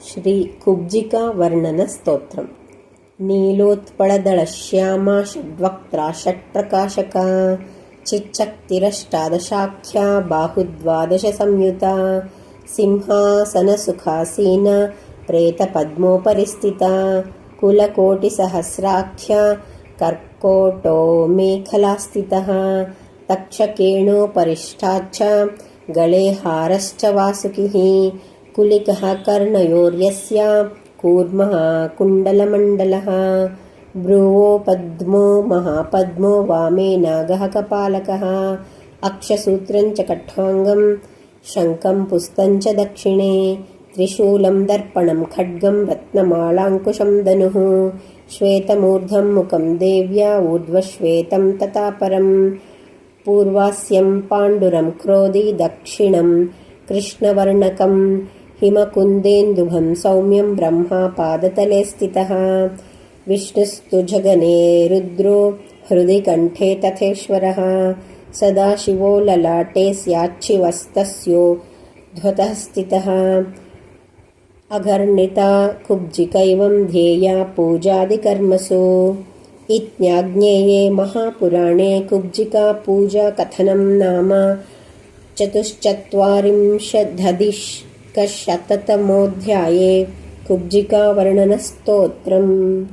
ಶ್ರೀ ಕುಬ್ಜಿಕಾ ವರ್ಣನ ಸ್ತೋತ್ರ ನೀಲೋತ್ಪಳದಳ ಶ್ಯಾಮ ಷಡ್ವಕ್ತ್ರ ಷಟ್ಪ್ರಕಾಶಕ ಚಿಚ್ಚಕ್ತಿರಷ್ಟಾದಶಾಖ್ಯಾ ಬಾಹುದ್ವಾದಶ ಸಂಯುತ ಸಿಂಹಾಸನ ಸುಖಾಸೀನ ಪ್ರೇತ ಪದ್ಮೋಪರಿಸ್ಥಿತ ಕುಲಕೋಟಿ ಸಹಸ್ರಾಖ್ಯ ಕರ್ಕೋಟೋ ಮೇಖಲಾಸ್ಥಿತಃ ತಕ್ಷಕೇಣೋಪರಿಷ್ಠಾಚ್ಚ ಗಳೆ ಹಾರಶ್ಚ ವಾಸುಕಿಃ कुलिकः कर्णयोर्यस्य कूर्मः कुण्डलमण्डलः भ्रुवो पद्मो महापद्मो वामे नागः कपालकः अक्षसूत्रं च कट्वाङ्गं शङ्खं पुस्तं च दक्षिणे त्रिशूलं दर्पणं खड्गं रत्नमालाङ्कुशं धनुः श्वेतमूर्धं मुखं देव्या ऊर्ध्वश्वेतं तथा परं पूर्वास्यं पाण्डुरं क्रोधी दक्षिणं कृष्णवर्णकं हिमकुन्देन्दुभं सौम्यं ब्रह्मा पादतले स्थितः विष्णुस्तु जगने रुद्रो हृदि कण्ठे तथेश्वरः सदाशिवो ललाटे स्याच्छिवस्तस्यो ध्वतः स्थितः अघर्णिता कुब्जिकैवं ध्येया पूजादिकर्मसु इत्याज्ञेये महापुराणे कुब्जिकापूजाकथनं नाम एकशततमोऽध्याये कुब्जिकावर्णनस्तोत्रम्।